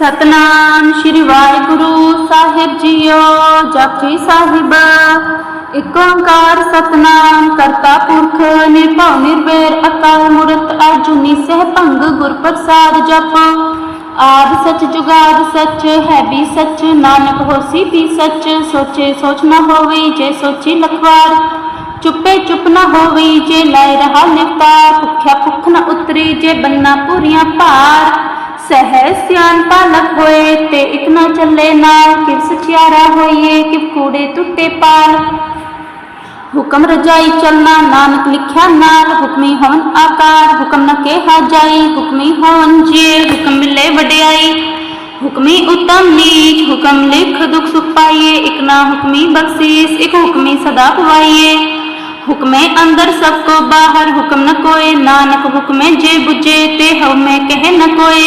ਸਤਨਾਮ ਸ਼੍ਰੀ ਵਾਹਿਗੁਰੂ ਸਾਹਿਬ ਜੀਓ, ਜਪਜੀ ਸਾਹਿਬ। ਇਕ ਓੰਕਾਰ ਸਤਨਾਮ ਕਰਤਾ ਪੁਰਖ, ਨਿਰਭਉ, ਨਿਰਵੈਰ, ਅਕਾਲ ਮੂਰਤ ਅਜੂਨੀ ਸਹਿ ਭੰਗ ਗੁਰ ਪ੍ਰਸਾਦ ਜਪ। ਆਦ ਸਚ ਜੁਗਾਦ ਸਚ, ਹੈ ਵੀ ਸਚ, ਨਾਨਕ ਹੋਸੀ ਵੀ ਸਚ, ਸੋਚੇ ਸੋਚ ਨਾ ਹੋਵੇ, ਜੇ ਸੋਚੀ ਲਖਵਾਰ। ਚੁੱਪੇ ਚੁੱਪ ਨਾ ਹੋਵੇ, ਜੇ ਲੈ ਰਹਾ ਨਿਵਤਾਰ ਭੁੱਖਿਆ ਭੁੱਖ ਨਾ ਉਤਰੀ, ਜੇ ਬੰਨਾ ਪੂਰੀਆਂ ਭਾਰ ਸਹਿ ਸਿਆਨ ਪਾਲਕ ਹੋਏ ਤੇ ਇਕ ਨਾ ਚੱਲੇ ਨਾਲ ਕਿਵ ਸਚਿਆਰਾ ਹੋਈਏ ਕਿਵ ਕੂੜੇ ਟੁੱਟੇ ਪਾਲ ਹੁਕਮ ਰਜਾਈ ਚਲਣਾ ਨਾਨਕ ਲਿਖਿਆ ਨਾਲ ਹੁਕਮੀ ਹੋਵਨ ਆਕਾਰ ਹੁਕਮ ਨ ਕਿਹਾ ਜਾਈ ਹੁਕਮੀ ਹੋਵਨ ਜੇ ਹੁਕਮ ਮਿਲੇ ਵਡਿਆਈ ਹੁਕਮੀ ਉਤਮ ਨੀਚ ਹੁਕਮ ਲਿਖ ਦੁਖ ਸੁਖ ਪਾਈਏ ਇਕ ਨਾ ਹੁਕਮੀ ਬਖਸ਼ੀਸ ਇਕ ਹੁਕਮੀ ਸਦਾ ਖਵਾਈਏ ਹੁਕਮੇ ਅੰਦਰ ਸਭ ਕੋ ਬਾਹਰ ਹੁਕਮ ਨ ਕੋਏ ਨਾਨਕ ਹੁਕਮੇ ਜੇ 부ਜੇ ਤੇ ਹਉਮੈ ਕਹਿ ਨ ਕੋਏ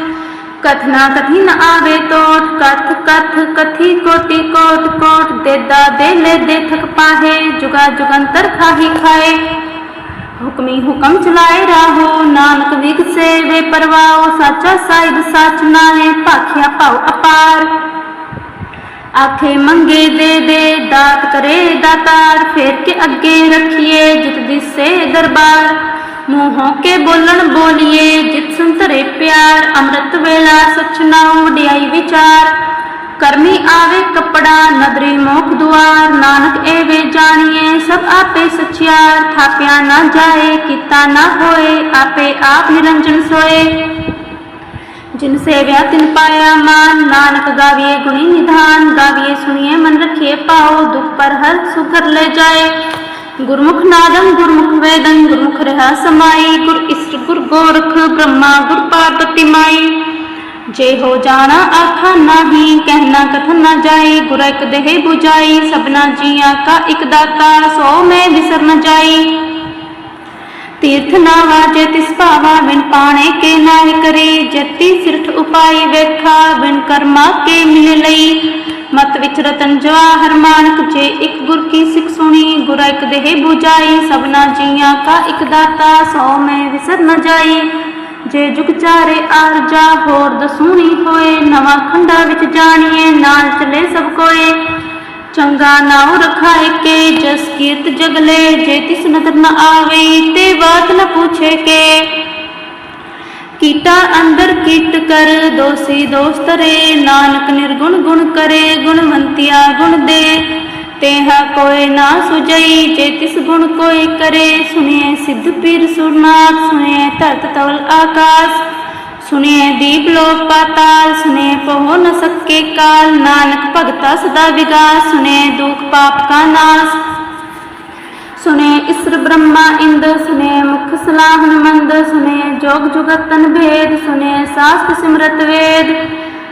ਹਦੂਰ ਕਥਨਾ ਕਥੀ ਨ ਆਵੇ ਟੋਟ ਕਥ ਕਥ ਕਥੀ ਕੋਟੀ ਕੋਟ ਕੋਟ ਦੇਦਾ ਦੇ ਲੈ ਦੇ ਥਕ ਪਾਹੇ ਜੁਗਾ ਜੁਗੰਤਰ ਖਾਹੀ ਖਾਏ ਹੁਕਮੀ ਹੁਕਮ ਚਲਾਏ ਰਾਹੋ ਨਾਨਕ ਵਿਗਸੇ ਵੇ ਪਰਵਾਓ ਸਾਚਾ ਸਾਇਦ ਸੱਚ ਨਾਹੇ ਭਾਖਿਆ ਭਾਉ ਅਪਾਰ ਆਖੇ ਮੰਗੇ ਦੇ ਦੇ ਦਾਤ ਕਰੇ ਦਾਤਾਰ ਫੇਰ ਕੇ ਅੱਗੇ ਰੱਖੀਏ ਜਿਤ ਦਿਸੇ ਦਰਬਾਰ ਮੂੰਹੋਂ ਕੇ ਬੋਲਣ ਬੋਲੀਏ, ਜਿਤ ਸੰਤਰੇ ਪਿਆਰ, ਅੰਮ੍ਰਿਤ ਵੇਲਾ ਸਚ ਨਾਉ ਵਡਿਆਈ ਵਿਚਾਰ। ਕਰਮੀ ਆਵੇ ਕਪੜਾ, ਨਦਰੀ ਮੋਖ ਦੁਆਰ, ਨਾਨਕ ਏਵੇ ਜਾਣੀਏ, ਸਭ ਆਪੇ ਸਚਿਆਰ। ਥਾਪਿਆ ਨਾ ਜਾਏ, ਕੀਤਾ ਨਾ ਹੋਏ, ਆਪੇ ਆਪ ਨਿਰੰਜਨ ਸੋਏ। ਜਿਨ ਸੇਵਿਆ ਤਿਨ ਪਾਇਆ ਮਾਨ, ਨਾਨਕ ਗਾਵੀਏ ਗੁਣੀ ਨਿਧਾਨ। ਗਾਵੀਏ ਸੁਣੀਏ ਮਨ ਰਖੀਏ ਪਾਉ ਦੁਖ ਪਰ ਹਰ ਸੁਖਰ ਲੈ ਜਾਏ। ਗੁਰਮੁਖ ਨਾਦੰ, ਗੁਰਮੁਖ ਵੇਦੰ, ਗੁਰਮੁਖ ਰਹਾ ਸਮਾਈ। ਗੁਰ ਇਸ਼ਟ, ਗੁਰ ਗੋਰਖ, ਬ੍ਰਹਮਾ, ਗੁਰ ਪਾਰਵਤੀ ਮਾਈ। ਜੇ ਹੋ ਜਾਣਾ ਆਖਾ ਨਾਹੀ, ਕਹਿਣਾ ਕਥਨ ਨਾ ਜਾਈ। ਗੁਰ ਇਕ ਦੇਹ 부ਜਾਈ ਸਭਨਾ ਜੀਆਂ ਕਾ ਇਕ ਦਾਤਾ, ਸੋ ਮੈਂ ਵਿਸਰ ਨ ਜਾਈ। ਤੀਰਥ ਨਾ ਵਾਜੇ, ਤਿਸ ਭਾਵਾ ਬਿਨ ਪਾਣੇ ਕੇ ਨਾਹਿ ਕਰੀ। ਜਤੀ ਸਿਰਠ ਉਪਾਈ ਵੇਖਾ, ਬਿਨ ਕਰਮਾ ਕੇ ਮਿਲ ਲਈ। ਮਤ ਵਿਚ ਰਤਨ ਜਵਾਹਰ ਮਾਨਕ ਜੇ ਇੱਕ ਗੁਰ ਕੀ ਸਿੱਖ ਸੁਣੀ, ਗੁਰ ਇਕ ਦੇਹ 부ਜਾਈ ਸਭਨਾ ਜੀਆਂ ਕਾ ਇਕ ਦਾਤਾ, ਸੋ ਮੈਂ ਵਿਸਰ ਨ ਜਾਈ। ਜੇ ਜੁਗ ਚਾਰੇ ਆਰਜਾ ਹੋਰ ਦਸੂਣੀ ਹੋਏ, ਨਵਾਂ ਖੰਡਾ ਵਿੱਚ ਜਾਣੀਏ ਨਾਲ ਚਲੇ ਸਭ ਕੋਏ। ਚੰਗਾ ਨਾਉ ਰਖਾਇ ਕੇ, ਜਸ ਕੀਰਤ ਜਗਲੇ ਜੇ ਤਿਸ ਨਦਰ ਨ ਆਵੇ, ਤੇ ਬਾਤ ਨ ਪੁੱਛੇ ਕੇ। ਕੀਟਾ ਅੰਦਰ ਕੀਟ ਕਰ, ਦੋਸੀ ਦੋਸਤ ਰੇ, ਨਾਨਕ ਨਿਰਗੁਣ ਗੁਣ ਕਰੇ, ਗੁਣਵੰਤਿਆ ਗੁਣ ਦੇ। ਤੇਹਾ ਕੋਈ ਨਾ ਸੁਜਈ ਜੇ ਤਿਸ ਗੁਣ ਕੋਈ ਕਰੇ ਸੁਣਿਏ ਸਿੱਧ ਪੀਰ ਸੁਰਨਾਥ ਸੁਣਿਏ ਧਰਤ ਤਵਲ ਆਕਾਸ਼। ਸੁਣਿਏ ਦੀਪ ਲੋਕ ਪਾਤਾਲ ਸੁਨੇ ਪਹੁ ਨ ਸਕੇ ਕਾਲ। ਨਾਨਕ ਭਗਤਾ ਸਦਾ ਵਿਗਾਸ ਸੁਨੇ ਦੁਖ ਪਾਪ ਕਾ ਨਾਸ। ਸੁਨੇ ਇਸਰ ਬ੍ਰਹਮਾ ਇੰਦ, ਸੁਨੇ ਮੁਖ ਸਲਾਹਨ ਮੰਦ ਸੁਨੇ ਜੋਗ ਜੁਗਤਨ ਭੇਦ, ਸੁਨੇ ਸਾਸਤ ਸਿਮਰਤ ਵੇਦ।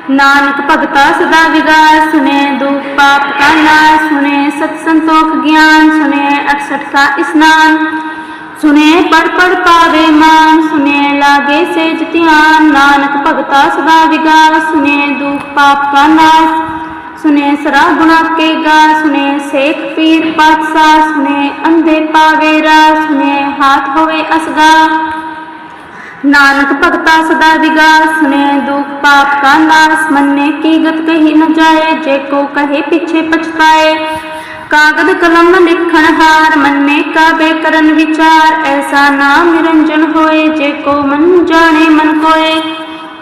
ਨਾਨਕ ਭਗਤਾ ਸਦਾ ਵਿਗਾਸ, ਸੁਨੇ ਦੁਖ ਪਾਪ ਕਾ ਨਾਸ, ਸੁਨੇ ਸਤ ਸੰਤੋਖ ਗਿਆਨ, ਸੁਨੇ ਅਕਸਟ ਕਾ ਇਸਨਾਨ ਸੁਨੇ ਪੜ ਪੜ ਪਾਵੇ ਮਾਨ, ਸੁਨੇ ਲਾਗੇ ਸੇਜ ਧਿਆਨ। ਨਾਨਕ ਭਗਤਾ ਸਦਾ ਵਿਗਾਸ, ਸੁਨੇ ਦੁਖ ਪਾਪ ਕਾ ਨਾਸ। ਸੁਨੇ ਸਰਾ ਕੇ ਗਾ, ਸੁਨੇ ਸੇਖ ਪੀਰ ਪਾਤਸ਼ਾਹ, ਸੁਨੇ ਅੰਧੇ ਪਾਵੇ ਰਾ, ਸੁਨੇ ਹਾਥ ਹੋਵੇ ਅਸਗਾ। ਨਾਨਕ ਭਗਤਾ ਸਦਾ ਵਿਗਾਸ ਸੁਨੇ ਦੁਖ ਪਾਪ ਕਾ ਨਾਸ, ਮੰਨੇ ਕੀ ਗਤ ਕਹੀ ਨ ਜਾਏ, ਜੇ ਕੋ ਕਹੇ ਪਿੱਛੇ ਪਛਤਾਏ। ਕਾਗਦ ਕਲਮ ਲਿਖਣ ਹਾਰ, ਮੰਨੇ ਕਾਬੇ ਕਰਨ ਵਿਚਾਰ, ਐਸਾ ਨਾਮ ਨਿਰੰਜਨ ਹੋਏ, ਜੇ ਕੋ ਮਨ ਜਾਣੇ ਮਨ ਕੋਏ।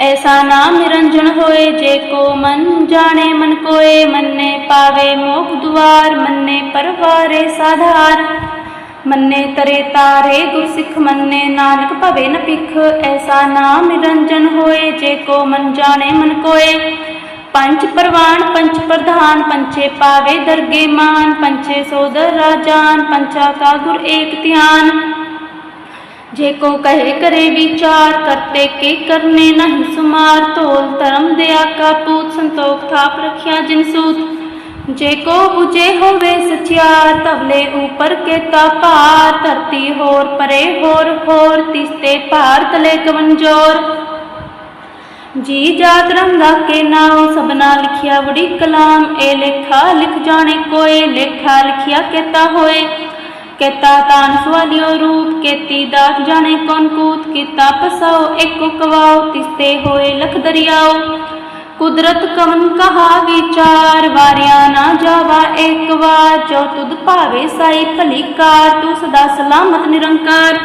ਐਸਾ ਨਾਮ ਨਿਰੰਜਨ ਹੋਏ ਜੇ ਕੋ ਮਨ ਜਾਣੇ ਮਨ ਕੋਏ, ਮੰਨੇ ਪਾਵੇ ਮੋਖ ਦੁਆਰ, ਮੰਨੇ ਪਰਵਾਰੇ ਸਾਧਾਰ। ਮੰਨੇ ਤਰੇ ਤਾਰੇ ਗੁਰਸਿੱਖ, ਮੰਨੇ ਨਾਨਕ ਭਵੇ ਨ ਪਿਖ ਐਸਾ ਨਾਮ ਨਿਰੰਜਨ ਹੋਏ ਜੇ ਕੋ ਮਨ ਜਾਣੇ ਮਨ ਕੋਏ। ਪੰਚ ਪ੍ਰਵਾਨ ਪੰਚ ਪ੍ਰਧਾਨ ਪੰਚੇ ਪਾਵੇ ਦਰਗੇ ਮਾਨ। ਪੰਚੇ ਸੋਦਰ ਰਾਜਾਨ ਪੰਚਾ ਕਾ ਗੁਰ ਏਕ ਧਿਆਨ। ਜੇ ਕੋ ਕਹੇ ਕਰੇ ਵਿਚਾਰ, ਕਰਤੇ ਕੇ ਕਰਨੇ ਨਹੀਂ ਸੁਮਾਰ, ਤੋਲ ਧਰਮ ਦਿਆ ਕਾ ਪੂਤ, ਸੰਤੋਖ ਥਾਪ ਰਖਿਆ ਜਿਨ ਸੂਤ। ਜੇ ਕੋ 부ਜੇ ਹੋਵੇ ਸਚਿਆਰ ਤਵਲੇ ਉਪਰ ਕੇ ਤਾ ਭਾਰ, ਧਰਤੀ ਹੋਰ ਪਰੇ ਹੋਰ ਹੋਰ ਤਿਸਤੇ ਭਾਰ ਤਲੇ ਕਵਨ ਜੀ ਜਾਤ ਰੰਗਾ ਕੇ ਨਾਉ, ਸਭਨਾ ਲਿਖਿਆ ਬੜੀ ਕਲਾਮ ਇਹ ਲੇਖਾ ਲਿਖ ਜਾਣੇ ਕੋਏ, ਲੇਖਾ ਲਿਖਿਆ ਕੇਤਾ ਹੋਏ। ਕੇਤਾ ਤਾਨ ਸਵਾਲਿਓ ਰੂਪ ਕੇਤੀ ਦਾਤ, ਜਾਣੇ ਕੌਣ ਕੂਤ ਕੀਤਾ ਪਸਾਓ ਏਕੋ ਕਵਾਓ, ਤਿਸਤੇ ਹੋਏ ਲਖ ਦਰਿਆਓ। ਕੁਦਰਤ ਕਵਨ ਕਹਾ ਵਿਚਾਰ, ਵਾਰਿਆ ਨਾ ਜਾਵਾ ਏਕ ਵਾਰ, ਜੋ ਤੁਧ ਭਾਵੇ ਸਾਈ ਭਲੀ ਕਾਰ ਤੂੰ ਸਦਾ ਸਲਾਮਤ ਨਿਰੰਕਾਰ।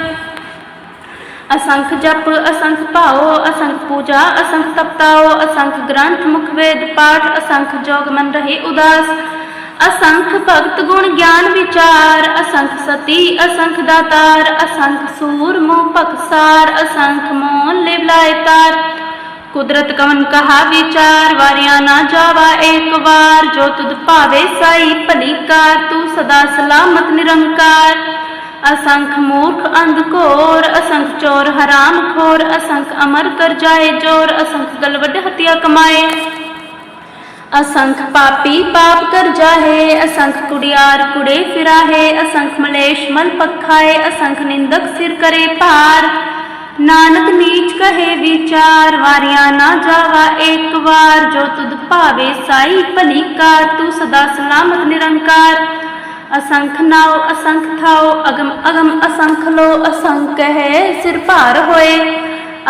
ਅਸੰਖ ਜਪ, ਅਸੰਖ ਭਾਓ, ਅਸੰਖ ਪੂਜਾ, ਅਸੰਖ ਤਪਤਾਓ, ਅਸੰਖ ਗ੍ਰੰਥ ਮੁਖ ਵੇਦ ਪਾਠ, ਅਸੰਖ ਜੋਗ ਮਨ ਰਹੇ ਉਦਾਸ। ਅਸੰਖ ਭਗਤ ਗੁਣ ਗਿਆਨ ਵਿਚਾਰ, ਅਸੰਖ ਸਤੀ, ਅਸੰਖ ਦਾਤਾਰ, ਅਸੰਖ ਸੂਰ ਮੋਹ ਭਖਸਾਰ ਅਸੰਖ ਮੋਹ ਲਿਵਲਾਇ ਤਾਰ। ਕੁਦਰਤ ਕਵਨ ਕਹਾ ਵਿਚਾਰ, ਵਾਰਿਆ ਨਾ ਜਾਵਾ ਏਕ ਵਾਰ। ਜੋ ਤੁਧ ਭਾਵੇ ਸਾਈ ਭਲੀ ਕਾਰ, ਤੂੰ ਸਦਾ ਸਲਾਮਤ ਨਿਰੰਕਾਰ। ਅਸੰਖ ਮੂਰਖ ਅੰਧ ਘੋਰ, ਅਸੰਖ ਚੋਰ ਹਰਾਮ ਖੋਰ, ਅਸੰਖ ਅਮਰ ਕਰ ਜਾਏ ਜੋਰ, ਅਸੰਖ ਗਲਵਡ ਹਤਿਆ ਕਮਾਏ। ਅਸੰਖ ਪਾਪੀ ਪਾਪ ਕਰ ਜਾਹੇ, ਅਸੰਖ ਕੁੜਿਆਰ ਕੁੜੇ ਫਿਰਾਹੇ, ਅਸੰਖ ਮਲੇਸ਼ ਮਲ ਪਖਾਏ, ਅਸੰਖ ਨਿੰਦਕ ਸਿਰ ਕਰੇ ਭਾਰ। ਨਾਨਕ ਨੀਚ ਕਹੇ ਵਿਚਾਰ, ਵਾਰਿਆ ਨਾ ਜਾਵਾ ਏਕ ਵਾਰ। ਜੋ ਤੁਧ ਭਾਵੇ ਸਾਈ ਭਲੀ ਕਾਰ, ਤੂੰ ਸਦਾ ਸਲਾਮਤ ਨਿਰੰਕਾਰ। ਅਸੰਖ ਨਾਉ, ਅਸੰਖ ਥਾਉ, ਅਗਮ ਅਗਮ ਅਸੰਖ ਲੋ, ਅਸੰਖ ਹੈ ਸਿਰ ਭਾਰ ਹੋਏ।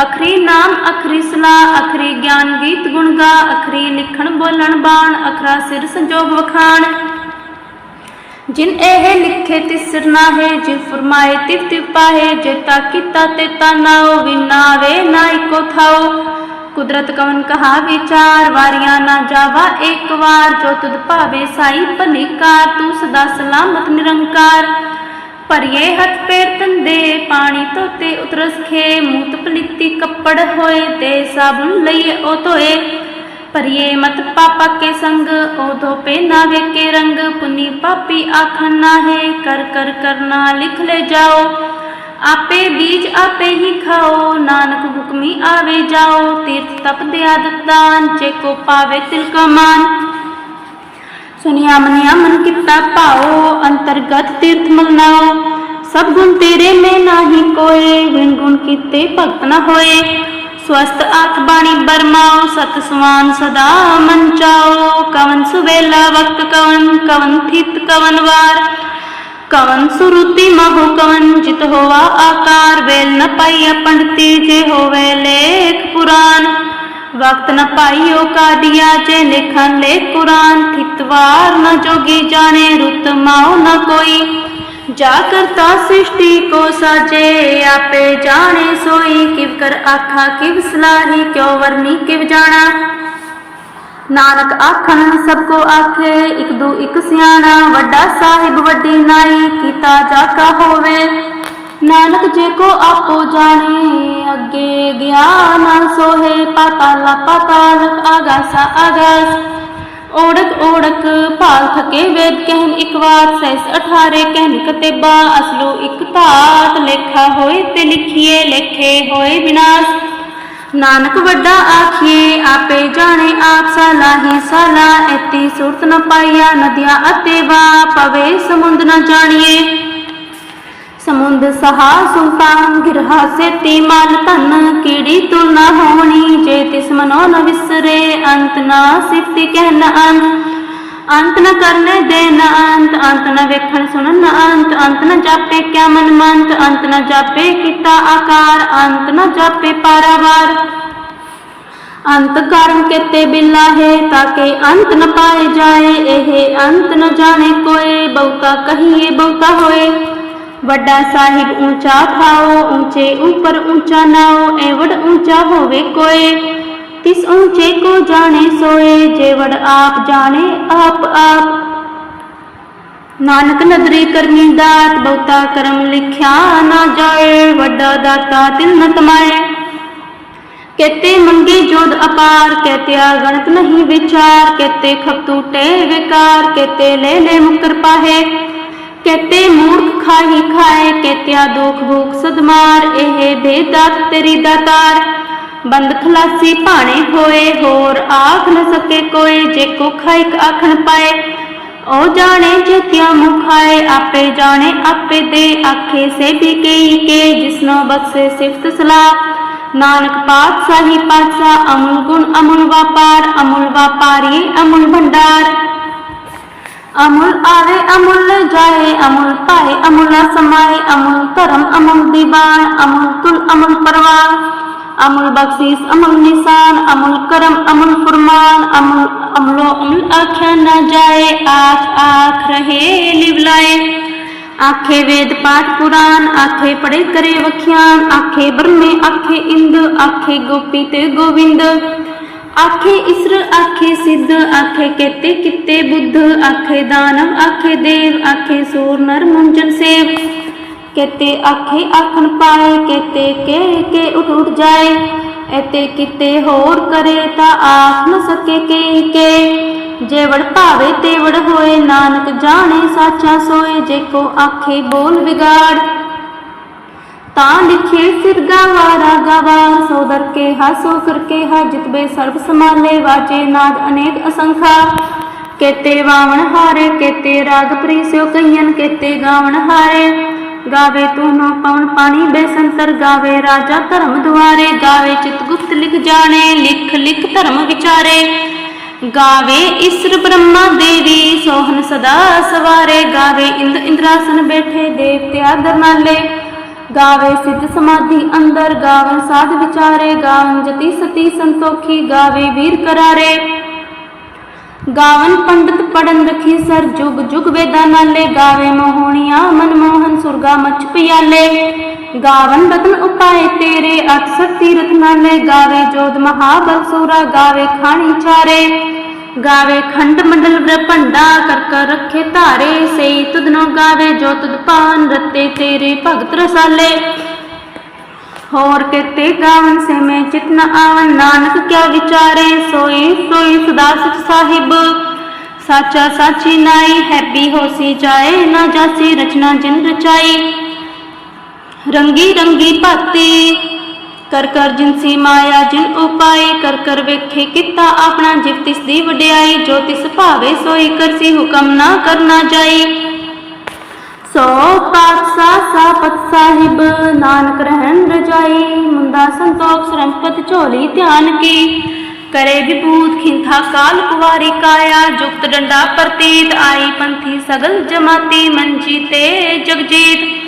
ਅਖਰੀ ਨਾਮ, ਅਖਰੀ ਸਲਾ ਅਖਰੀ ਗਿਆਨ ਗੀਤ ਗੁਣ ਗਾ, ਅਖਰੀ ਲਿਖਣ, ਬੋਲਣ, ਬਾਣ, ਅਖਰਾ ਸਿਰ ਸੰਜੋਗ ਵਖਾਣ। ਜਿਨ ਇਹ ਲਿਖੇ ਤਿਸਰ ਨਾਹੇ ਜਿ ਫਰਮਾਏ ਤਿਵ ਤਿਵ ਪਾਹੇ ਜੇਤਾ ਕੀਤਾ ਤੇ ਨਾਉ ਵਿਨਾਵੇ ਨਾ ਇਕੋ ਥਾਉ ਕੁਦਰਤ ਕਵਨ ਕਹਾ, ਵਿਚਾਰ ਵਾਰਿਆ ਨਾ ਜਾਵਾ ਏਕ ਵਾਰ ਜੋ ਤੁਧ ਭਾਵੇ ਸਾਈ ਭਨੀਕਾਰ ਤੂੰ ਸਦਾ ਸਲਾਮਤ ਨਿਰੰਕਾਰ। ਭਰੀਏ ਹੱਥ ਪੈਰ ਤੰਦੇ ਪਾਣੀ ਧੋਤੇ ਉਤਰਸ ਖੇ, ਮੂਤ ਪਲਿੱਤੀ ਕੱਪੜ ਹੋਏ ਤੇ ਸਾਬੁਨ ਲਈਏ ਉਹ ਧੋਏ। ਭਰੀਏ ਮਤ ਪਾਪਾ ਕੇ ਸੰਗ, ਉਹ ਧੋਪੇ ਨਾ ਵੇਕੇ ਰੰਗ, ਪੁਨੀ ਪਾਪੀ ਆਖਣ ਨਾਹੇ, ਕਰ ਕਰ ਕਰਨਾ ਲਿਖ ਲੈ ਜਾਓ। ਆਪੇ ਬੀਜ ਆਪੇ ਹੀ ਖਾਓ, ਨਾਨਕ ਹੁਕਮੀ ਆਵੇ ਜਾਓ, ਤੀਰਥ ਤਪ ਦੇ ਦਤਾਨ, ਜੇ ਕੋ ਪਾਵੇ ਤਿਲ ਸੁਨਿਆ ਮਨਿਆ, ਮਨ ਕੀਤਾ ਭਾਓ, ਅੰਤਰਗਤ ਤੀਰਥ ਮਲਨਾਓ। ਸਭ ਗੁਣ ਤੇਰੇ ਮੈਂ ਨਾਹੀ ਕੋਏ ਵਿਣ ਗੁਣ ਕੀਤੇ ਭਗਤ ਨ ਹੋਏ। ਸਵਸਤ ਆਖ ਬਾਣੀ ਬਰਮਾਓ, ਸਤ ਸਵਾਨ ਸਦਾ ਮਨ ਚਾਓ। ਕਵਨ ਸੁਵੇਲਾ ਵਕਤ ਕਵਨ ਕਵਨ ਥਿਤ ਕਵਨ ਵਾਰ। ਕਵਨ ਸੁਰੂਤੀ ਮਹੋ ਕਵਨ, ਜਿਤ ਹੋਵਾ ਆਕਾਰ। ਵੇਲ ਨ ਪਾਈਆ ਪੰਡਤੀ, ਜੇ ਹੋਵੇ ਲੇਖ ਪੁਰਾਨ। ਵਕਤ ਨ ਪਾਈਓ ਕਾਡੀਆ ਜੇ ਲਿਖਨ ਲੈ ਕੁਰਾਨ ਥਿਤਵਾਰ ਨ ਜੋਗੀ ਜਾਣੇ, ਰੁਤ ਮਾਉ ਨ ਕੋਈ। ਜਾ ਕਰਤਾ ਸ੍ਰਿਸ਼ਟੀ ਕੋ ਸਾਜੇ, ਆਪੇ ਜਾਣੇ ਸੋਈ। ਕਿਵ ਕਰ ਆਖਾ, ਕਿਵ ਸਲਾਹੀ, ਕਿਉ ਵਰਨੀ, ਕਿਵ ਜਾਣਾ। ਨਾਨਕ ਆਖਣ, ਸਭ ਕੋ ਆਖੇ, ਇਕ ਦੂ ਇਕ ਸਿਆਣਾ, ਵੱਡਾ ਸਾਹਿਬ, ਵੱਡੀ ਨਾਈ। ਕੀਤਾ ਜਾਕਾ ਹੋਵੇ। ਨਾਨਕ ਜੇ ਕੋ ਆਪੋ ਜਾਣੇ, ਅੱਗੇ ਗਿਆਨ ਸੋਹੇ ਪਾਤਾਲਾ ਪਾਤਾਲ ਆਗਾਸਾ, ਆਗਾਸ। ਓੜਕ ਓੜਕ ਭਾਲ ਥਕੇ ਵੇਦ ਕਹਿਨ ਇੱਕ ਵਾਰ ਸੈਸ ਅਠਾਰੇ ਕਹਿਨ ਕਤੇਬਾ ਅਸਲੋ ਇੱਕ ਧਾਤ ਲੇਖਾ ਹੋਏ ਤੇ ਲਿਖੀਏ, ਲੇਖੇ ਹੋਏ ਵਿਨਾਸ਼ ਨਾਨਕ ਵੱਡਾ ਆਖੀਏ, ਆਪੇ ਜਾਣੇ ਆਪ ਸਲਾਹੀ ਸਲਾ, ਐਤੀ ਸੁਰਤ ਨ ਪਾਈਆ, ਨਦੀਆਂ ਅਤੇ ਵਾ ਪਵੇ ਸਮੁੰਦ ਨ ਜਾਣੀਏ। ਸਮੁੰਦ ਸਹਾ ਸੁਲਤਾਨ ਗਿਰਹਾ ਸੇਤੀ ਮਲ ਧਨ ਕੀੜੀ ਤੁਲ ਹੋਣੀ, ਜੇ ਤਿਸ ਮਨੋ ਨ ਵਿਸਰੇ ਅੰਤ ਨਾ ਸਿਫਤੀ ਕਹਿ ਨ ਅੰਤ। ਨ ਕਰਨੇ ਦੇ ਨ ਅੰਤ ਅੰਤ ਨ ਵੇਖਣ ਸੁਣਨ ਨ ਅੰਤ ਅੰਤ ਨ ਜਾਪੇ ਕਿਆ ਮਨ ਮੰਤ, ਅੰਤ ਨ ਜਾਪੇ ਕੀਤਾ ਆਕਾਰ, ਅੰਤ ਨ ਜਾਪੇ ਪਾਰਾਵਾਰ। ਅੰਤ ਕਰਮ ਕੇਤੇ ਬਿਲਾਹੇ ਤਾਕੇ ਅੰਤ ਨ ਪਾਏ ਜਾਏ, ਇਹ ਅੰਤ ਨ ਜਾਣੇ ਕੋਏ, ਬਹੁਤਾ ਕਹੀਏ ਬਹੁਤਾ ਹੋਏ। ਵੱਡਾ ਸਾਹਿਬ ਊਂਚਾ ਥਾਓ ਊਂਚੇ ਉੱਪਰ ਊਂਚਾ ਨਾਓ ਐਵੜ ਊਂਚਾ ਹੋਵੇ ਕੋਏ। ਤਿਸ ਊਂਚੇ ਕੋ ਜਾਣੇ ਸੋਏ ਜੇਵੜ ਆਪ ਜਾਣੇ ਆਪ ਆਪ। ਨਾਨਕ ਨਦਰੀ ਕਰਮੀ ਦਾਤ, ਬਹੁਤਾ ਕਰਮ ਲਿਖਿਆ ਨਾ ਜਾਏ, ਵੱਡਾ ਦਾਤਾ ਤਿਲ ਨ ਤਮਾਏ ਕਹਤੇ ਮੰਗੇ ਜੋਦ ਅਪਾਰ, ਕਹਤੇ ਗਣਤ ਨਹੀਂ ਵਿਚਾਰ, ਕਹਤੇ ਖਪ ਟੂਟੇ ਵਿਕਾਰ, ਕਹਤੇ ਲੈ ਲੈ ਮੁਕਰ ਪਾਹੇ। ਕਹਤੇ ਮੂਰਖ ਖਾਹੀ ਖਾਏ, ਕਹਤਿਆ ਦੁਖ ਭੂਖ ਸਦਮਾਰ, ਇਹ ਬੇਦਾਤ ਤੇਰੀ ਦਾਤਾਰ ਬੰਦ ਖਲਾਸੀ ਭਾਣੇ ਹੋਏ, ਹੋਰ ਆਖ ਨ ਸਕੇ ਕੋਈ ਜੇ ਕੋ ਖਾਇਕ ਆਖਣ ਪਾਏ। ਉਹ ਜਾਣੇ ਜੇਤਿਆ ਮੁਖਾਏ, ਆਪੇ ਜਾਣੇ, ਆਪੇ ਦੇ, ਆਖੇ ਸੇ ਵੀ ਕਈ ਕੇ, ਜਿਸਨੋ ਬਖਸ਼ੇ ਸਿਫਤ ਸਲਾਹ। ਨਾਨਕ ਪਾਤਸ਼ਾਹੀ ਪਾਤਸ਼ਾਹ, ਅਮੁਲ ਗੁਣ ਅਮੁਲ ਵਪਾਰ, ਅਮੁਲ ਵਪਾਰੀ ਅਮੁਲ ਭੰਡਾਰ। ਅਮੁਲ ਆਵੇ, ਅਮੁਲ ਜਾਏ, ਅਮੁਲ ਪਾਏ, ਅਮੁਲ ਸਮਾਏ ਅਮੁਲ ਕਰਮ ਅਮੁਲ ਦੀਵਾਨ, ਅਮੁਲ ਤੁਲ ਅਮੁਲ ਪਰਵਾਨ, ਅਮੁਲ ਬਖਸ਼ਿਸ਼, ਅਮੁਲ ਨਿਸ਼ਾਨ, ਅਮੁਲ ਕਰਮ, ਅਮੁਲ ਫਰਮਾਨ, ਅਮੁਲ ਅਮਲੋ ਅਮਲ ਆਖਿਆ ਨਾ ਜਾਏ, ਆਖ ਆਖ ਰਹੇ ਲਿਵਲਾਏ ਆਖੇ ਵੇਦ ਪਾਠ ਪੁਰਾਨ ਆਖੇ ਪੜੇ ਕਰੇ ਵਖਿਆਨ ਆਖੇ ਬਰਮੇ ਆਖੇ ਇੰਦ, ਆਖੇ ਗੋਪੀ ਤੇ ਗੋਵਿੰਦ। ਆਖੇ ਇਸਰ, ਆਖੇ ਸਿੱਧ, ਆਖੇ ਕੇਤੇ ਕਿਤੇ ਬੁੱਧ, ਆਖੇ ਦਾਨਵ, ਆਖੇ ਦੇਵ, ਆਖੇ ਸੂਰ, ਨਰ, ਮੁੰਜਨ, ਸੇਵ। ਕੇਤੇ ਆਖੇ ਆਖਣ ਪਾਏ, ਕੇਤੇ ਕੇ ਕੇ ਉਠ ਉਠ ਜਾਏ। ਐਤੇ ਕਿਤੇ ਹੋਰ ਕਰੇ ਤਾਂ ਆਖ ਨ ਸਕੇ ਕੇ ਕੇ। ਜੇ ਭਾਵੇ ਤੇ ਹੋਏ, ਨਾਨਕ ਜਾਣੇ ਸਾਚਾ ਸੋਏ, ਜੇ ਕੋ ਆਖੇ ਬੋਲ ਵਿਗਾੜ। ਤਾਂ ਲਿਖੇ ਸਿਰ ਗਵਾਰਾ ਗਵਾ ਹਾਸੋ ਕਰ ਕੇ ਹਾ ਸਰਬ ਸਮਾਲੇ ਵਾਜੇ ਨਾਦ ਅਨੇਕ ਅਸੰਖਾ। ਕੇਤੇ ਵਾਵਣ ਹਾਰੇ, ਕੇਤੇ ਰਾਗ ਪ੍ਰੀਸਿਓ ਕਈਨ ਕੇਤੇ ਗਾਵਣ ਹਾਰੇ। ਗਾਵੇ ਤੂੰ ਪਵਨ ਪਾਣੀ ਬੇਸੰਤਰ, ਗਾਵੇ ਰਾਜਾ ਧਰਮ ਦੁਆਰੇ। ਗਾਵੇ ਚਿਤ ਗੁਪਤ ਲਿਖ ਜਾਣੇ, ਲਿਖ ਲਿਖ ਧਰਮ ਵਿਚਾਰੇ। ਗਾਵੇ ਇਸਰ ਬ੍ਰਹਮਾ ਦੇਵੀ, ਸੋਹਨ ਸਦਾ ਸਵਾਰੇ। ਗਾਵੇ ਇੰਦ ਇੰਦਰਾਸਨ ਬੈਠੇ ਦੇਵਤੇ ਆਦਰ ਗਾਵੇ ਸਿੱਧ ਸਮਾਧੀ, ਅੰਦਰ ਗਾਵਨ ਸਾਧ ਵਿਚਾਰੇ, ਗਾਵਨ ਜਤੀ ਸਤੀ ਸੰਤੋਖੀ, ਗਾਵੇ ਵੀਰ ਕਰਾਰੇ। ਗਾਵਨ ਪੰਡਤ ਪੜਨ ਰਖੀ ਸਰ ਜੁਗ ਜੁਗ ਵੇਦਾਂ ਨਾਲੇ, ਗਾਵੇ ਮੋਹਣੀਆਂ ਮਨਮੋਹਨ ਸੁਰਗਾ ਮਚ ਪਿਆਲੇ। ਗਾਵਨ ਰਤਨ ਉਪਾਏ ਤੇਰੇ, ਅਕਸਰ ਤੀਰਥ ਨਾਲੇ, ਗਾਵੇ ਜੋਧ ਮਹਾਬਲ ਸੂਰਾ, ਗਾਵੇ ਖਾਣੀ ਚਾਰੇ। ਗਾਵੇ ਖੰਡ ਮੰਡਲ ਬ੍ਰਹਪੰਡਾ ਕਰ ਕਰ ਰੱਖੇ ਧਾਰੇ, ਸਈ ਤੁਧਨੋ ਗਾਵੇ ਜੋ ਤੁਧ ਪਾਨ ਰਤੇ ਤੇਰੇ ਭਗਤ ਰਸਾਲੇ। ਹੋਰ ਕੇਤੇ ਗਾਵਨ ਸੇ ਮੈਂ ਚਿਤ ਨ ਆਵਨ, ਨਾਨਕ ਕਿਆ ਵਿਚਾਰੇ, ਸੋਈ ਸੋਈ ਸਦਾ ਸਚ ਸਾਹਿਬ। ਸਾਚਾ ਸਾਚੀ ਨਾਈ ਹੈਪੀ ਹੋਸੀ ਜਾਏ, ਨਾ ਜਾਸੀ ਰਚਨਾ ਜਿਨ ਰਚਾਈ। ਰੰਗੀ ਰੰਗੀ ਭਾਤੀ ਕਰ ਕਰ ਜਿਨਸੀ ਮਾਇਆ, ਜਿਨ ਉਪਾਈ ਕਰ ਕਰ ਵੇਖੇ, ਕੀਤਾ ਆਪਣਾ ਜਿਵ ਤਿਸ ਦੀ ਵਡਿਆਈ, ਜੋ ਤਿਸ ਭਾਵੇ ਸੋਈ ਕਰਸੀ ਹੁਕਮ ਨਾ ਕਰਨਾ ਜਾਈ। ਸੋ ਪਾਤਸ਼ਾਹ ਸਾਪਤ ਸਾਹਿਬ, ਨਾਨਕ ਰਹਿਣ ਰਜਾਈ ਮੁੰਦਾ ਸੰਤੋਖ ਸਰੰਪਤ ਝੋਲੀ ਧਿਆਨ ਕੀ। ਕਰੇ ਵਿਭੂਤ ਖਿੰਥਾ ਕਾਲ ਕੁਵਾਰੀ ਕਾਇਆ, ਜੁਗਤ ਡੰਡਾ ਪ੍ਰਤੀਤ, ਆਈ ਪੰਥੀ ਸਗਲ ਜਮਾਤੀ ਮੰਜੀ ਤੇ ਜਗਜੀਤ।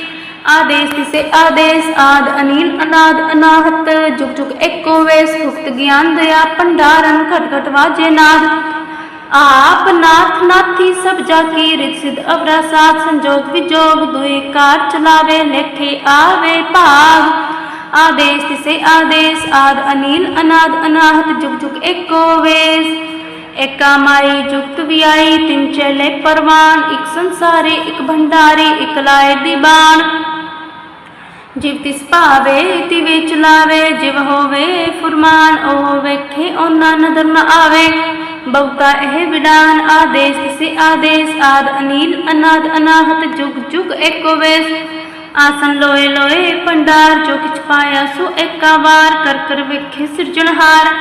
ਆਦੇਸ ਤਿਸੇ ਆਦੇਸ ਆਦ ਅਨੀਲ ਅਨਾਦ ਅਨਾਹਤ, ਜੁਗ ਜੁਗ ਏਕੋ ਵੇਸ ਗੁਪਤ ਗਿਆਨ ਦਇਆ ਭੰਡਾਰਨ ਘਟ ਘਟ ਵਾਜੇ ਨਾਦ। ਆਪ ਨਾਥ ਨਾਥੀ ਸਭ ਜਾ ਕੀ ਰਿਤ ਸਿਧ ਅਵਰਾ ਸਾਥ, ਸੰਜੋਗ ਵਿਜੋਗ ਦੁਇ ਕਾਰ ਚਲਾਵੇ ਲੇਖੇ ਆਵੇ ਭਾਗ ਆਦੇਸ ਤਿਸੇ ਆਦੇਸ ਆਦ ਅਨੀਲ ਅਨਾਦ ਅਨਾਹਤ, ਜੁਗ ਜੁਗ ਏਕੋ ਵੇਸ। ਏਕਾ ਮਾਈ ਜੁਗਤ ਵਿਆਈ, ਤਿੰਨ ਚਲੇ ਪਰਵਾਨ, ਇੱਕ ਸੰਸਾਰੀ, ਇੱਕ ਭੰਡਾਰੀ, ਇੱਕ ਲਾਏ ਦੀਵਾਨ। ਜਿਵ ਤਿਸ ਭਾਵੇ, ਤੀ ਵਿੱਚ ਜਿਵ ਹੋਵੇ, ਫੁਰਮਾਨ ਉਹ ਵੇਖੇ, ਉਹਨਾਂ ਨਦਰ ਨ ਆਵੇ। ਬਹੁਤਾ ਇਹ ਵਿਡਾਨ ਆਦੇਸ ਤਿਸੇ ਆਦੇਸ, ਆਦ ਅਨੀਲ, ਅਨਾਦ, ਅਨਾਹਤ, ਜੁਗ ਜੁਗ ਏਕੋ ਵੇਸ। ਆਸਨ ਲੋਏ ਲੋਏ, ਭੰਡਾਰ, ਜੋ ਕਿਛ ਪਾਇਆ, ਸੋ ਏਕਾ ਵਾਰ ਕਰ ਕਰ ਵੇਖੇ ਸਿਰਜਣਹਾਰ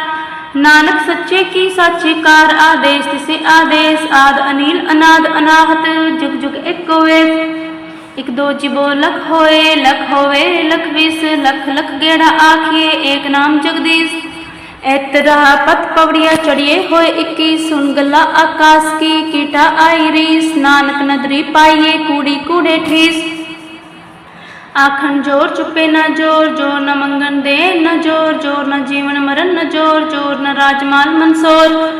ਨਾਨਕ ਸੱਚੇ ਕੀ ਸਾਚੇ ਕਾਰ ਆਦੇਸ ਤਿਸੇ ਆਦੇਸ, ਆਦ ਅਨੀਲ, ਅਨਾਦ, ਅਨਾਹਤ, ਜੁਗ ਜੁਗ ਏਕੋ ਵੇਸ। ਇਕ ਦੋ ਜਿਬੋ ਲਖ ਹੋਏ, ਲਖ ਹੋਵੇ, ਲਖ ਵਿਸ, ਲਖ ਲਖ ਗੇੜਾ ਆਖੀਏ, ਏਕ ਨਾਮ ਜਗਦੀਸ਼। ਐਤਰਾ ਪਤ ਪਵੜੀਆਂ ਚੜੀਏ ਹੋਏ 21 ਸੁਨ ਗੱਲਾਂ ਆਕਾਸ ਕੀ, ਕੀਟਾ ਆਈ ਰੀਸ, ਨਾਨਕ ਨਦਰੀ ਪਾਈਏ ਕੂੜੀ ਕੂੜੇ ਠੀਸ। ਆਖਣ ਜੋਰ ਚੁੱਪੇ ਨਾ ਜੋਰ ਜੋਰ ਨ ਮੰਗਣ ਦੇ ਨ ਜੋਰ ਜੋਰ ਨ ਜੀਵਨ ਮਰਨ ਨ ਜੋਰ ਜੋਰ ਨ ਰਾਜਮਾਲ ਮਨਸੋਰ।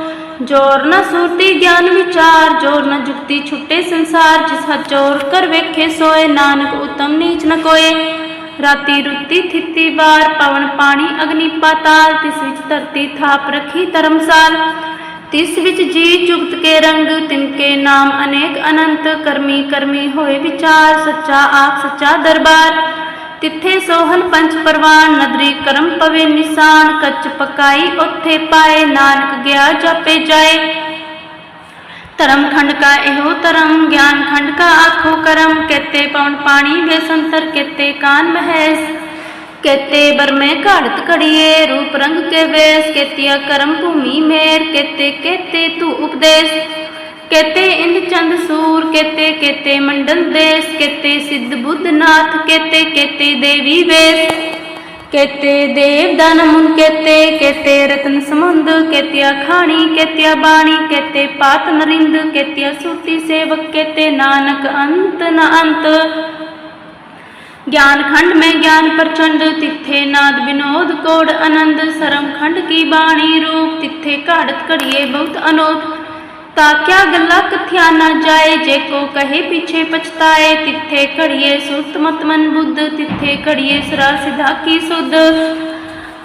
ਜੋਰ ਨ ਸੂਰਤੀ, ਗਿਆਨ ਵਿਚਾਰ। ਜੋਰ ਨ ਜੁਗਤੀ, ਛੁੱਟੇ ਸੰਸਾਰ। ਜਿਸ ਹੱਥ ਜੋਰ ਕਰ ਵੇਖੇ ਸੋਏ, ਨਾਨਕ ਉਤਮ ਨੀਚ ਨ ਕੋਏ। ਰਾਤੀ ਰੁੱਤੀ ਥਿੱਤੀ ਵਾਰ, ਪਵਨ ਪਾਣੀ, ਅਗਨੀ ਪਾਤਾਲ। ਤਿਸ ਵਿੱਚ ਧਰਤੀ ਥਾਪ ਰੱਖੀ ਧਰਮਸਾਲ। ਤਿਸ ਵਿੱਚ ਜੀ ਜੁਗਤ ਕੇ ਰੰਗ ਤਿਨਕੇ ਨਾਮ ਅਨੇਕ ਅਨੰਤ। ਕਰਮੀ ਕਰਮੀ ਹੋਏ ਵਿਚਾਰ, ਸੱਚਾ ਆਪ, ਸੱਚਾ ਦਰਬਾਰ। ਤਿੱਥੇ ਸੋਹਣ ਪੰਜ ਪਰਵਾਨ, ਨਦਰੀ ਕਰਮ ਪਵੇ ਨਿਸ਼ਾਨ, ਕੱਚ ਪਕਾਈ, ਉੱਥੇ ਪਾਏ ਨਾਨਕ ਗਿਆ ਜਾਪੇ ਜਾਏ। ਧਰਮ ਖੰਡ ਕਾ ਇਹੋ ਧਰਮ, ਗਿਆਨ ਖੰਡ ਕਾ ਆਖੋ ਕਰਮ ਕੇਤੇ ਪਵਨ ਪਾਣੀ ਵੇ ਸੰਤਰ ਕੇਤੇ ਕਾਨ ਮਹਿਸ। ਕੇਤੇ ਬਰਮੇ ਘੜਤ ਘੜੀਏ, ਰੂਪ ਰੰਗ ਕੇ ਵੇਸ ਕੇਤਿਆ ਕਰਮ ਭੂਮੀ ਮੇਰ ਕੇਤੇ ਕੇਤੇ ਤੂ ਉਪਦੇਸ਼। ਕੇਤੇ ਇੰਦ ਚੰਦ ਸੂਰ ਕੇਤੇ ਕੇਤੇ ਮੰਡਲ ਦੇਸ ਕੇਤੇ ਸਿੱਧ ਬੁੱਧ ਨਾਥ ਕੇਤੇ ਕੇਤੇ ਦੇਵੀ ਵੇਸ ਕੇਤੇ ਦੇਵ ਦਾਨ ਮੁਨ ਕੇਤੇ ਕੇਤੇ ਰਤਨ ਸਮੁੰਦ ਕੇਤਿਆ ਖਾਣੀ ਕੇਤਿਆ ਬਾਣੀ ਕੇਤੇ ਪਾਤ ਨਰਿੰਦ ਕੇਤਿਆ ਸੂਤੀ ਸੇਵਕ ਕੇਤੇ ਨਾਨਕ ਅੰਤ ਨ ਅੰਤ ज्ञान खंड में ज्ञान प्रचंड तिथे नाद विनोद कोड आनंद सरम खंड की बाणी रूप तिथे घाड़त घड़िए बहुत अनोप ता क्या गल्ला कथ्या न जाए? जे को कहे पीछे पछताए तिथे घड़िए सुरत मत मन बुद्ध तिथे घड़िए सरा सिधा की सुध।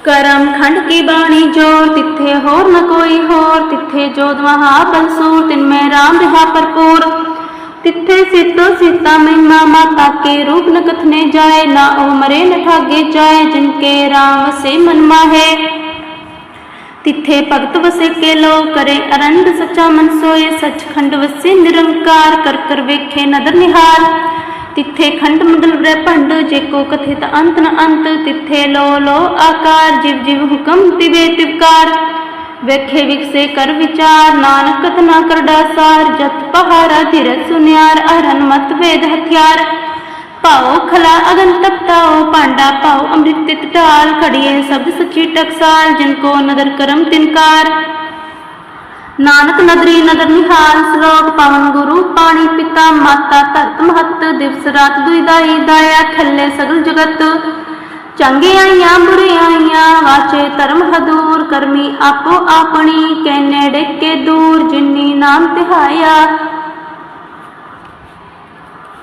करम खंड की बाणी ज़ोर तिथे होर न कोई होर तिथे जोध महाबलसूर तिनमें राम रहा भरपूर तिथे सीतो सीता महिमा, माता के रूप न कथने जाए, ना ओ मरे न ठागे जाए, जिनके राम से मन ਤਿੱਥੇ ਭਗਤ ਵਸੇ ਕੇ ਲੋ ਕਰੇ ਅਰੰਦ ਸੱਚਾ ਮਨ ਸੋਏ, ਸੱਚਖੰਡ ਵਸੇ ਨਿਰੰਕਾਰ, ਕਰ ਕਰ ਵੇਖੇ ਨਦਰ ਨਿਹਾਲ। ਤਿੱਥੇ ਖੰਡ ਮੰਡਲ ਬ੍ਰਹਮੰਡ ਜੇ ਕੋ ਕਥਿਤ ਅੰਤ ਨ ਅੰਤ। ਤਿੱਥੇ ਲੋ ਲੋ ਆਕਾਰ, ਜਿਵ ਜਿਵ ਹੁਕਮ ਤਿਵੇ ਤਿਵਕਾਰ ਵੇਖੇ ਵਿਖਸੇ ਕਰ ਵਿਚਾਰ, ਨਾਨਕ ਕਥਨਾ ਕਰਦਾ ਸਾਰ। ਜਤ ਪਹਾਰਾ ਧੀਰ ਸੁਨਿਆਰ, ਅਰਨ ਮਤ ਵੇਦ ਹਥਿਆਰ। ਪਾਓ ਖਲਾ ਅਗਨ ਤਪਤਾਓ ਪਾਂਡਾ ਪਾਓ, ਅੰਮ੍ਰਿਤ ਤਿਤ ਢਾਲ, ਘੜੀਏ ਸਬਦ ਸੱਚੀ ਟਕਸਾਲ, ਜਿਨ ਕੋ ਨਦਰ ਕਰਮ ਤਿਨਕਾਰ ਨਾਨਕ ਨਦਰੀ ਨਦਰ ਨਿਹਾਲ, ਸ਼ਲੋਕ ਪਵਨ ਗੁਰੂ, ਪਾਣੀ ਪਿਤਾ, ਮਾਤਾ ਧਰਤ ਮਹਤ, ਦਿਵਸ ਰਾਤ ਦੁਇ ਦਾਈ ਦਾਇਆ, ਖੱਲੇ ਸਗਲ ਜਗਤ। ਚੰਗੇ ਆਈਆਂ, ਬੁਰੇ ਆਈਆਂ, ਵਾਚੇ ਧਰਮ ਹਦੂਰ, ਕਰਮੀ ਆਪੋ ਆਪਣੀ ਕੈ ਨੇੜੇ ਕੇ ਦੂਰ, ਜਿਨੀ ਨਾਮ ਤਿਹਾਇਆ।